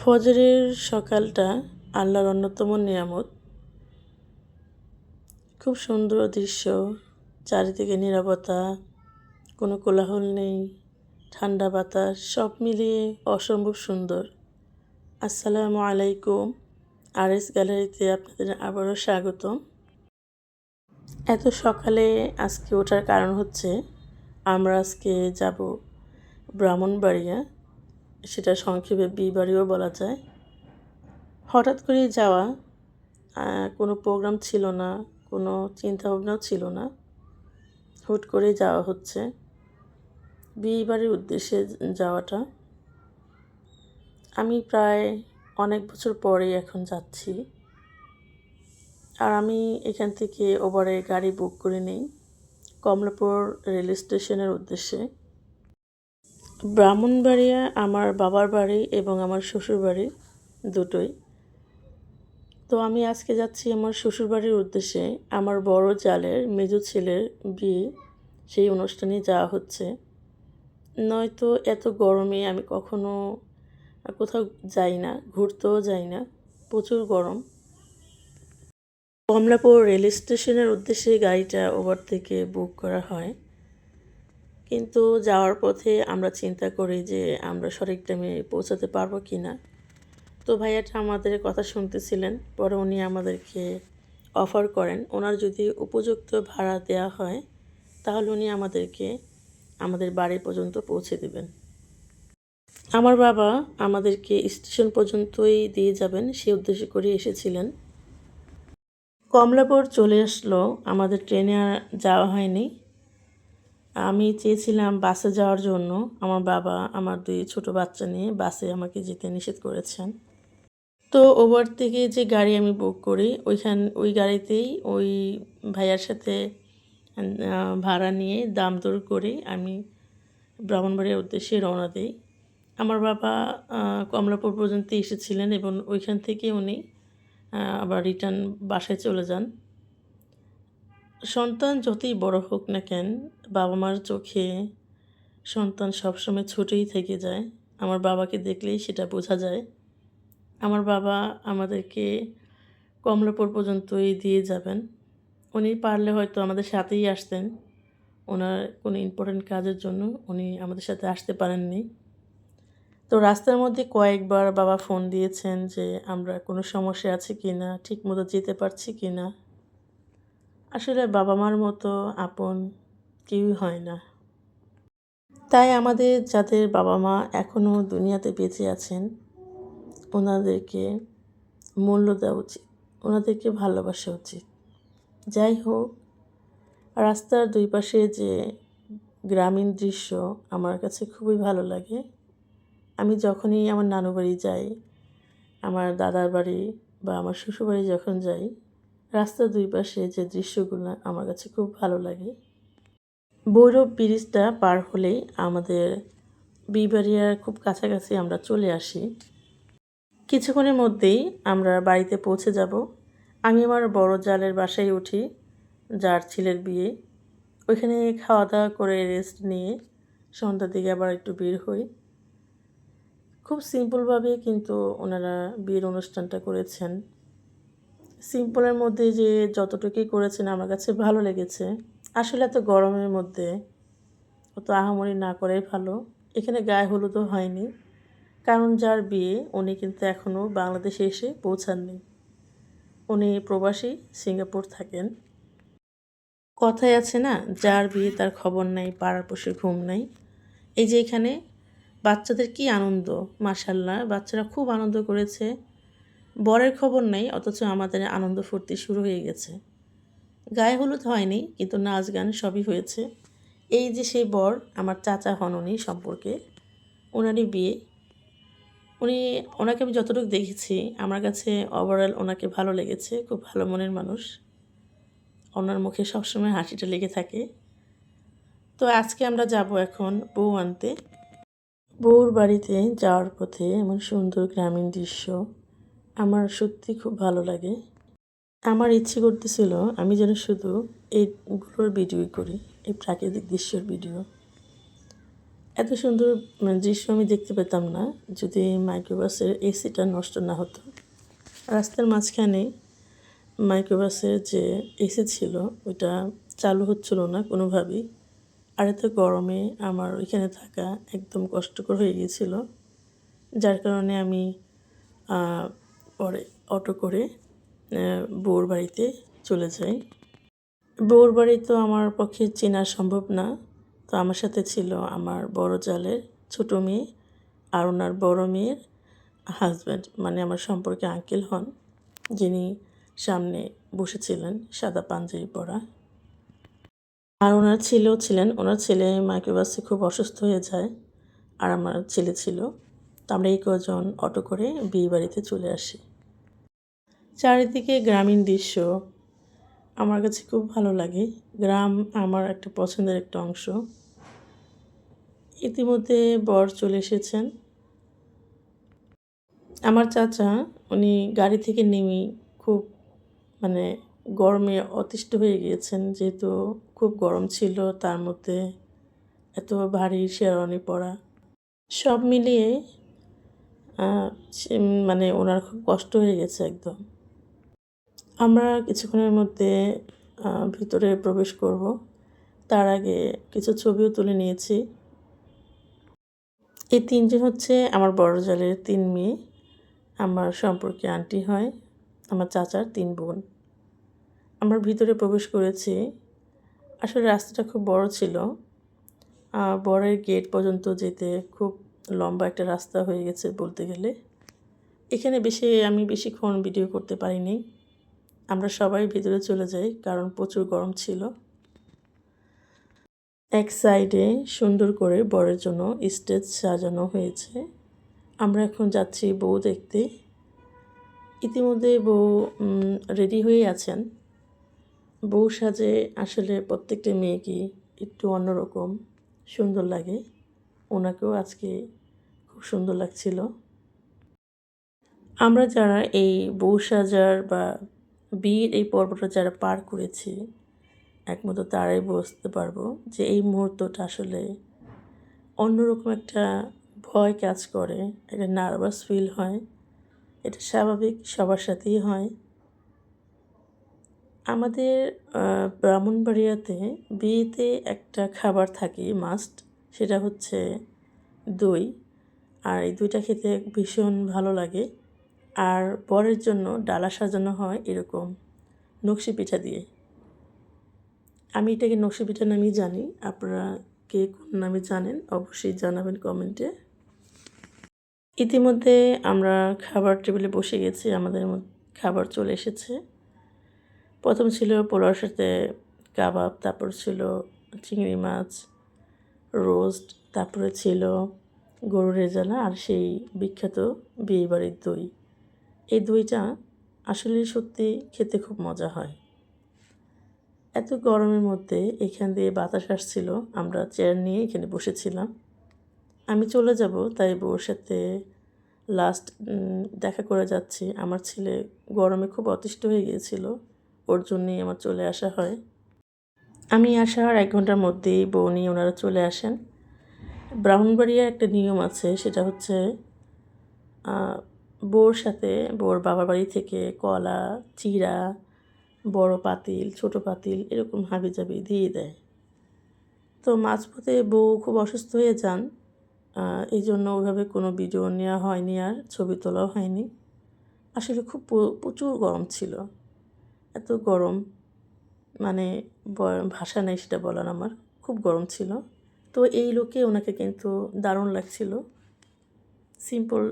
ফজরের সকালটা আল্লাহর অন্যতম নিয়ামত। খুব সুন্দর দৃশ্য, চারিদিকে নিরাপত্তা কোনো কোলাহল নেই, ঠান্ডা বাতাস, সব মিলিয়ে অসম্ভব সুন্দর। আসসালামু আলাইকুম আর এস গ্যালারিতে আপনাদের আবারও স্বাগতম। এত সকালে আজকে ওঠার কারণ হচ্ছে আমরা আজকে যাব ব্রাহ্মণবাড়িয়া। সেটা সংক্ষেপে বিবাড়িও বলা যায়। হঠাৎ করেই যাওয়া কোনো প্রোগ্রাম ছিল না, কোনো চিন্তাভাবনাও ছিল না। হুট করেই যাওয়া হচ্ছে। বিয়ে বাড়ির উদ্দেশ্যে যাওয়াটা। আমি প্রায় অনেক বছর পরে এখন যাচ্ছি। আর আমি এখান থেকে ওভারে গাড়ি বুক করে নিই। কমলাপুর রেল স্টেশনের উদ্দেশ্যে। ব্রাহ্মণবাড়িয়া আমার বাবার বাড়ি এবং আমার শ্বশুর বাড়ি দুটোই। তো আমি আজকে যাচ্ছি আমার শ্বশুরবাড়ির উদ্দেশ্যে। আমার বড় জালের মেজো ছেলের বিয়ে, সেই অনুষ্ঠানে যাওয়া হচ্ছে। নয়তো এত গরমে আমি কখনো কোথাও যাই না, ঘুরতেও যাই না, প্রচুর গরম। কমলাপুর রেল স্টেশনের উদ্দেশ্যে গাড়িটা ওভার থেকে বুক করা হয়। কিন্তু যাওয়ার পথে আমরা চিন্তা করি যে আমরা সঠিক টাইমে পৌঁছাতে পারব কি না তো ভাইয়াটা আমাদের কথা শুনতেছিলেন, পরে উনি আমাদেরকে অফার করেন। ওনার যদি উপযুক্ত ভাড়া দেওয়া হয়, তাহলে উনি আমাদেরকে আমাদের বাড়ি পর্যন্ত পৌঁছে দেবেন। আমার বাবা আমাদেরকে স্টেশন পর্যন্তই দিয়ে যাবেন, সে উদ্দেশ্য করে এসেছিলেন। কমলাপুর চলে আসলো, আমাদের ট্রেনে আর যাওয়া হয়নি। আমি চেয়েছিলাম বাসে যাওয়ার জন্য আমার বাবা আমার দুই ছোট বাচ্চা নিয়ে বাসে আমাকে যেতে নিষেধ করেছেন। তো ওভার থেকে যে গাড়ি আমি বুক করি, ওইখান, ওই গাড়িতেই ওই ভাইয়ার সাথে ভাড়া নিয়ে দাম দর করে আমি ব্রাহ্মণবাড়িয়ার উদ্দেশ্যে রওনা দিই। আমার বাবা কমলাপুর পর্যন্ত এসেছিলেন এবং ওইখান থেকে উনি আবার রিটার্ন বাসায় চলে যান। সন্তান যতই বড় হোক না কেন, বাবা মার চোখে সন্তান সবসময় ছোটই থেকে যায়। আমার বাবাকে দেখলেই সেটা বোঝা যায়। আমার বাবা আমাদেরকে কমলাপুর পর্যন্তই দিয়ে যাবেন। উনি পারলে হয়তো আমাদের সাথেই আসতেন। ওনার কোনো ইম্পর্টেন্ট কাজের জন্য উনি আমাদের সাথে আসতে পারেননি। তো রাস্তার মধ্যে কয়েকবার বাবা ফোন দিয়েছেন যে, আমরা কোনো সমস্যা আছে কি না ঠিক মতো যেতে পারছি কি না আসলে বাবা মার মতো আপন কেউই হয় না। তাই আমাদের যাদের বাবা মা এখনও দুনিয়াতে বেঁচে আছেন, ওনাদেরকে মূল্য দেওয়া উচিত, ওনাদেরকে ভালোবাসা উচিত। যাই হোক, রাস্তার দুই পাশে যে গ্রামীণ দৃশ্য আমার কাছে খুবই ভালো লাগে। আমি যখনই আমার নানু বাড়ি যাই, আমার দাদার বাড়ি বা আমার শ্বশুরবাড়ি যখন যাই রাস্তার দুই পাশে যে দৃশ্যগুলো আমার কাছে খুব ভালো লাগে। বৈরব ব্রিজটা পার হলেই আমাদের বিবাড়িয়ার খুব কাছাকাছি আমরা চলে আসি। কিছুক্ষণের মধ্যেই আমরা বাড়িতে পৌঁছে যাব। আমি আমার বড় জালের বাসায় উঠি, যার ছেলের বিয়ে। ওইখানে খাওয়া দাওয়া করে রেস্ট নিয়ে সন্ধ্যার দিকে আবার একটু বের হই। খুব সিম্পলভাবে কিন্তু ওনারা বিয়ের অনুষ্ঠানটা করেছেন। সিম্পলের মধ্যে যে যতটুকুই করেছেন, আমার কাছে ভালো লেগেছে। আসলে এত গরমের মধ্যে অত আহামরি না করাই ভালো। এখানে গায়ে হলুদও হয়নি। কারণ যার বিয়ে, উনি কিন্তু এখনও বাংলাদেশে এসে পৌঁছাননি। উনি প্রবাসী, সিঙ্গাপুর থাকেন। কথায় আছে না, যার বিয়ে তার খবর নাই, পাড়ার পশে ঘুম নাই। এই যে এখানে বাচ্চাদের কি আনন্দ মাসাল্লাহ বাচ্চারা খুব আনন্দ করেছে। বরের খবর নেই, অথচ আমাদের আনন্দ ফুর্তি শুরু হয়ে গেছে। গায়ে হলুদ হয়নি, কিন্তু নাচ গান সবই হয়েছে। এই যে সেই বর, আমার চাচা হন উনি সম্পর্কে। ওনারই বিয়ে। উনি, ওনাকে আমি যতটুকু দেখেছি, আমার কাছে ওভারঅল ওনাকে ভালো লেগেছে, খুব ভালো মনের মানুষ। ওনার মুখে সবসময় হাসিটা লেগে থাকে। তো আজকে আমরা যাব এখন বউ আনতে। বউর বাড়িতে যাওয়ার পথে এমন সুন্দর গ্রামীণ দৃশ্য। আমার সত্যি খুব ভালো লাগে। আমার ইচ্ছে করতেছিল আমি যেন শুধু এইগুলোর ভিডিওই করি, এই প্রাকৃতিক দৃশ্যের ভিডিও। এত সুন্দর মানে দৃশ্য আমি দেখতে পেতাম না, যদি মাইক্রোবাসের এসিটা নষ্ট না হতো। রাস্তার মাঝখানে মাইক্রোবাসের যে এসি ছিল ওটা চালু হচ্ছিল না কোনোভাবেই। আর এত গরমে আমার ওইখানে থাকা একদম কষ্টকর হয়ে গিয়েছিল। যার কারণে আমি পরে অটো করে বউর বাড়িতে চলে যাই বউর বাড়ি তো আমার পক্ষে চেনা সম্ভব না। তো আমার সাথে ছিল আমার বড় জালের ছোটো মেয়ে আর ওনার বড় মেয়ের হাজব্যান্ড মানে আমার সম্পর্কে আঙ্কেল হন, যিনি সামনে বসেছিলেন সাদা পাঞ্জাবি পরা। আর ওনার ছেলেও ছিলেন। ওনার ছেলে মাইক্রোবাসে খুব অসুস্থ হয়ে যায় আর আমার ছেলে ছিল। তো আমরা এই কজন অটো করে বিয়ে বাড়িতে চলে আসি। চারিদিকে গ্রামীণ দৃশ্য। আমার কাছে খুব ভালো লাগে। গ্রাম আমার একটা পছন্দের একটা অংশ। ইতিমধ্যে বর চলে এসেছেন। আমার চাচা, উনি গাড়ি থেকে নেমে খুব মানে গরমে অতিষ্ঠ হয়ে গিয়েছেন। যেহেতু খুব গরম ছিল, তার মধ্যে এত ভারী শেরওয়ানি পরা। সব মিলিয়ে মানে ওনার খুব কষ্ট হয়ে গেছে একদম। আমরা কিছুক্ষণের মধ্যে ভিতরে প্রবেশ করব। তার আগে কিছু ছবিও তুলে নিয়েছি। এই তিনজন হচ্ছে আমার বড় জালের তিন মেয়ে। আমার সম্পর্কে আন্টি হয়, আমার চাচার তিন বোন। আমরা ভিতরে প্রবেশ করেছি। আসলে রাস্তাটা খুব বড় ছিল। বরের গেট পর্যন্ত যেতে খুব লম্বা একটা রাস্তা হয়ে গেছে বলতে গেলে। এখানে বেশি, আমি বেশিক্ষণ ভিডিও করতে পারিনি। আমরা সবাই ভিতরে চলে যাই, কারণ প্রচুর গরম ছিল। এক সাইডে সুন্দর করে বরের জন্য স্টেজ সাজানো হয়েছে। আমরা এখন যাচ্ছি বউ দেখতে। ইতিমধ্যে বউ রেডি হয়ে আছেন। বউ সাজে আসলে প্রত্যেকটা মেয়েকে একটু অন্যরকম সুন্দর লাগে। ওনাকেও আজকে খুব সুন্দর লাগছিল। আমরা যারা এই বউ সাজার বা বিয়ের এই পর্বটা যারা পার করেছি একমাত্র তারাই বুঝতে পারব যে এই মুহূর্তটা আসলে অন্যরকম একটা ভয় কাজ করে, একটা নার্ভাস ফিল হয়, এটা স্বাভাবিক, সবার সাথেই হয়। আমাদের ব্রাহ্মণবাড়িয়াতে বিয়েতে একটা খাবার থাকে মাস্ট সেটা হচ্ছে দই। আর এই দুইটা খেতে ভীষণ ভালো লাগে। আর বরের জন্য ডালা সাজানো হয় এরকম নকশি পিঠা দিয়ে। আমি এটাকে নকশি পিঠা নামেই জানি। আপনারা কে কোন নামে জানেন অবশ্যই জানাবেন কমেন্টে। ইতিমধ্যে আমরা খাবার টেবিলে বসে গেছি, আমাদের খাবার চলে এসেছে। প্রথম ছিল পোলাওর সাথে কাবাব, তারপর ছিল চিংড়ি মাছ, রোস্ট, তারপরে ছিল গরুর রেজালা আর সেই বিখ্যাত বিয়েবাড়ির দই। এই দইটা আসলে সত্যি খেতে খুব মজা হয়। এত গরমের মধ্যে এখান দিয়ে বাতাস আসছিল, আমরা চেয়ার নিয়ে এখানে বসেছিলাম। আমি চলে যাব, তাই বউর সাথে লাস্ট দেখা করে যাচ্ছি। আমার ছেলে গরমে খুব অতিষ্ঠ হয়ে গিয়েছিল, ওর জন্যই আমার চলে আসা হয়। আমি আসার এক ঘণ্টার মধ্যেই বউ নিয়ে ওনারা চলে আসেন। ব্রাহ্মণবাড়িয়ার একটা নিয়ম আছে, সেটা হচ্ছে বউর সাথে বউর বাবার বাড়ি থেকে কলা, চিড়া, বড় পাতিল, ছোট পাতিল এরকম হাবিজাবি দিয়ে দেয়। তো মাঝপথে বউ খুব অসুস্থ হয়ে যান। এই জন্য ওইভাবে কোনো ভিডিও নেওয়া হয়নি আর ছবি তোলাও হয়নি। আসলে খুব প্রচুর গরম ছিল। এত গরম মানে ভাষা নেই সেটা বলার আমার, খুব গরম ছিল। তো এই লোকে ওনাকে কিন্তু দারুণ লাগছিল। সিম্পল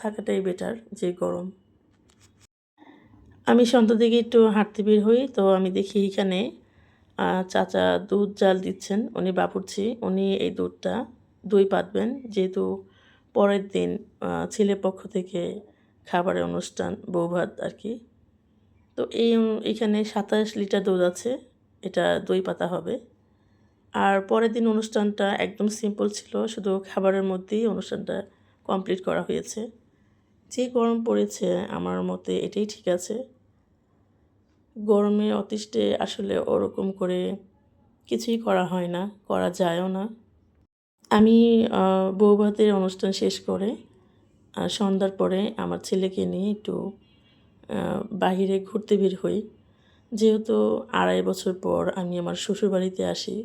থাকাটাই বেটার যে গরম। আমি সন্ধ্যা দিকে একটু হাঁটতে বের হই, তো আমি দেখি এখানে চাচা দুধ জাল দিচ্ছেন, উনি বাপুরছি উনি এই দুধটা দই পাতবেন। যেহেতু পরের দিন ছেলের পক্ষ থেকে খাবারের অনুষ্ঠান, বৌভাত আর কি। তো এই এখানে সাতাশ লিটার দুধ আছে, এটা দই পাতা হবে। আর পরের দিন অনুষ্ঠানটা একদম সিম্পল ছিল, শুধু খাবারের মধ্যেই অনুষ্ঠানটা কমপ্লিট করা হয়েছে। যে গরম পড়েছে আমার মতে এটাই ঠিক আছে। গরমে অতিষ্ঠে আসলে ওরকম করে কিছুই করা হয় না, করা যায়ও না। আমি বৌভাতের অনুষ্ঠান শেষ করে আর সন্ধ্যার পরে আমার ছেলেকে নিয়ে একটু বাহিরে ঘুরতে বের হই। যেহেতু আড়াই বছর পর আমি আমার শ্বশুরবাড়িতে আসি,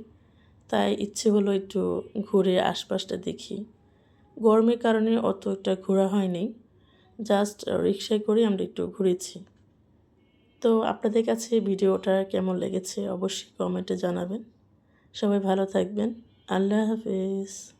তাই ইচ্ছে হলো একটু ঘুরে আশপাশটা দেখি। গরমের কারণে অত একটা ঘোরা হয়নি। জাস্ট রিক্সায় করে আমরা একটু ঘুরেছি। তো আপনাদের কাছে ভিডিওটা কেমন লেগেছে অবশ্যই কমেন্টে জানাবেন। সবাই ভালো থাকবেন। আল্লাহ হাফেজ।